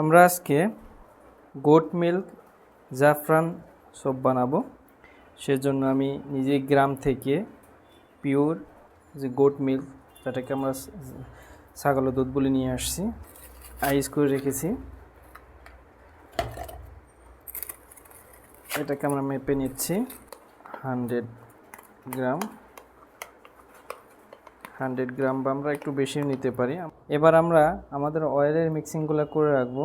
আমরা আজকে goat milk জাফরান সোপ বানাবো। সেজন্য আমি নিজে গ্রাম থেকে পিওর যে গোট মিল্ক যেটাকে আমরা ছাগলের দুধ বলে নিয়ে আসছি আইস করে রেখেছি। এটাকে আমরা মেপে নিচ্ছি। হান্ড্রেড গ্রাম। হান্ড্রেড গ্রাম বা আমরা একটু বেশি নিতে পারি। এবার আমরা আমাদের অয়েলের মিক্সিংগুলো করে রাখব।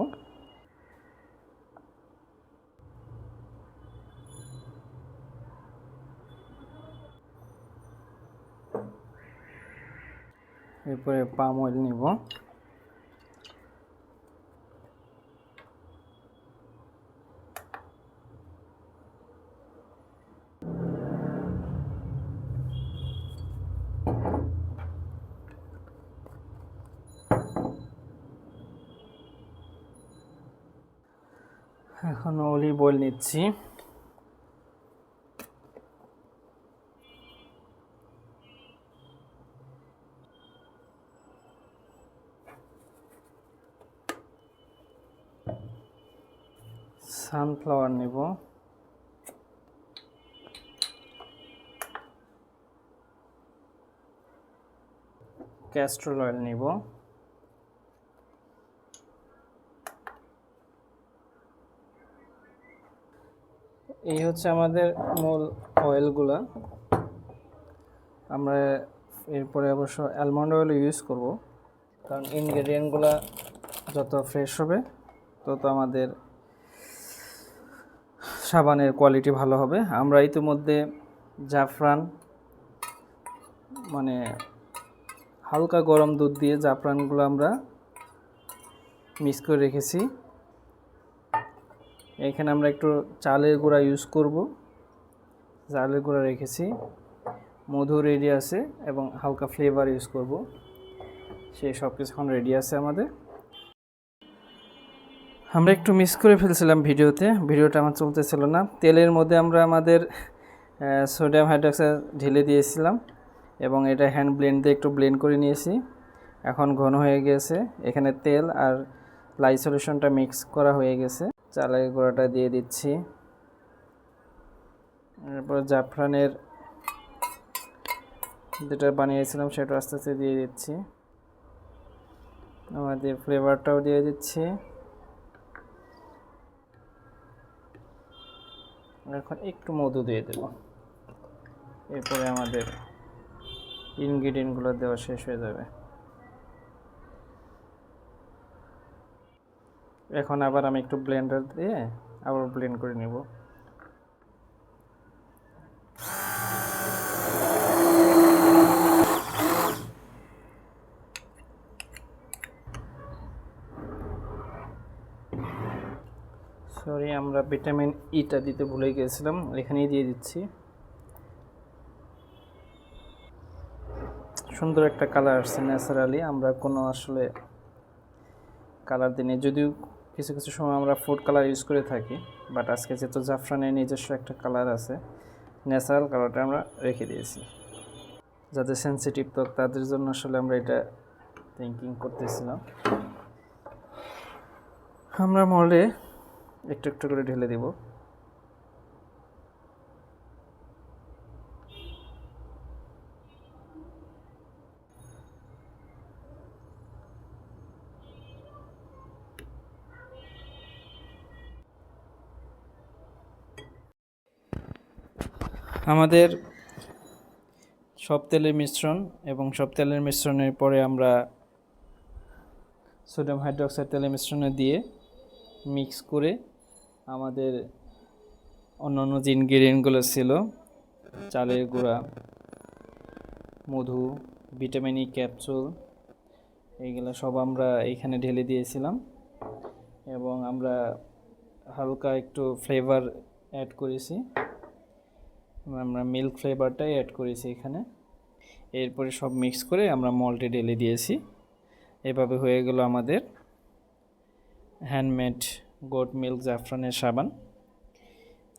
এরপরে পাম অয়েল নিব। এখন অলিভ অয়েল নিচ্ছি। সানফ্লাওয়ার নেব। ক্যাস্ট্রল অয়েল নিব। এই হচ্ছে আমাদের মূল অয়েলগুলা আমরা এরপরে অবশ্য অ্যালমন্ড অয়েল ইউজ করব, কারণ ইনগ্রেডিয়েন্টগুলা যত ফ্রেশ হবে, তত আমাদের সাবানের কোয়ালিটি ভালো হবে। আমরা ইতিমধ্যে জাফরান মানে হালকা গরম দুধ দিয়ে জাফরানগুলো আমরা মিক্স করে রেখেছি। এখানে আমরা একটু চালের গুঁড়া ইউজ করব। চালের গুঁড়া রেখেছি। মধু রেডি আছে এবং হালকা ফ্লেভার ইউজ করব। সেই সব কিছু এখন রেডি আছে আমাদের। আমরা একটু মিস করে ফেলছিলাম ভিডিওতে। ভিডিওটা আমার চলতেছিল না। তেলের মধ্যে আমরা আমাদের সোডিয়াম হাইড্রক্সাইড ঢেলে দিয়েছিলাম এবং এটা হ্যান্ড ব্লেন্ড দিয়ে একটু ব্লেন্ড করে নিয়েছি। এখন ঘন হয়ে গেছে। এখানে তেল আর লাই সলিউশনটা মিক্স করা হয়ে গেছে। চালের গুঁড়োটা দিয়ে দিচ্ছি। এরপর জাফরানের যেটা বানিয়েছিলাম সেটা আস্তে আস্তে দিয়ে দিচ্ছি। আমাদের ফ্লেভারটাও দিয়ে দিচ্ছি। এখন একটু মধু দিয়ে দেব। এরপরে আমাদের ইনগ্রিডিয়েন্টগুলো দেওয়া শেষ হয়ে যাবে। এখন আবার আমি একটু ব্লেন্ডার দিয়ে আবার ব্লেন্ড করে নেব। সরি আমরা ভিটামিন ইটা দিতে ভুলে গিয়েছিলাম, এখানেই দিয়ে দিচ্ছি। সুন্দর একটা কালার আসছে ন্যাচারালি, আমরা কোনো আসলে কালার দিনে যদিও কিছু কিছু সময় আমরা ফুড কালার ইউজ করে থাকি বাট আজকে যেহেতু জাফরানের নিজস্ব একটা কালার আছে ন্যাচারাল কালারটা আমরা রেখে দিয়েছি। যাদের সেন্সিটিভ তো তাদের জন্য আসলে আমরা এটা থিঙ্কিং করতেছিলাম। আমরা মলে একটু একটু করে ঢেলে দেব। আমাদের সব তেলের মিশ্রণ এবং সব তেলের মিশ্রণের পরে আমরা সোডিয়াম হাইড্রোক্সাইড তেলের মিশ্রণে দিয়ে মিক্স করে আমাদের অন্য অন্য যে ইনগ্রিডিয়েন্টগুলো ছিল, চালের গুঁড়া, মধু, ভিটামিন ই ক্যাপসুল, এইগুলো সব আমরা এইখানে ঢেলে দিয়েছিলাম এবং আমরা হালকা একটু ফ্লেভার অ্যাড করেছি। আমরা মিল্ক ফ্লেভারটাই অ্যাড করেছি এখানে। এরপরে সব মিক্স করে আমরা মল্টে ঢেলে দিয়েছি। এভাবে হয়ে গেল আমাদের হ্যান্ডমেড গোট মিল্ক জাফরানের সাবান।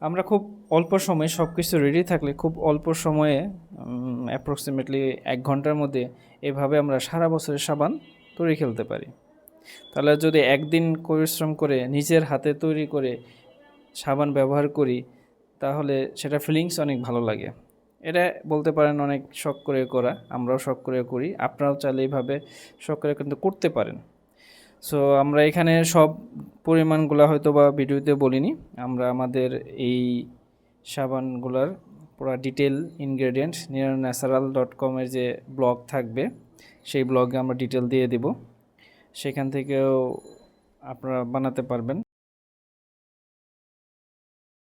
আমরা খুব অল্প সময়ে সব কিছু রেডি থাকলে খুব অল্প সময়ে অ্যাপ্রক্সিমেটলি এক ঘণ্টার মধ্যে এভাবে আমরা সারা বছরের সাবান তৈরি খেলতে পারি। তাহলে যদি একদিন পরিশ্রম করে নিজের হাতে তৈরি করে সাবান ব্যবহার করি তাহলে সেটা ফিলিংস অনেক ভালো লাগে। এটা বলতে পারেন অনেক শখ করে করা, আমরাও শখ করে করি, আপনারাও চাইলে এইভাবে শখ করে কিন্তু করতে পারেন। সো আমরা এখানে সব পরিমাণগুলো হয়তো বা ভিডিওতে বলিনি, আমরা আমাদের এই সাবানগুলোর পুরো detail ingredient near natural dot কমের যে ব্লগ থাকবে, সেই ব্লগে আমরা ডিটেল দিয়ে দিব। সেখান থেকেও আপনারা বানাতে পারবেন।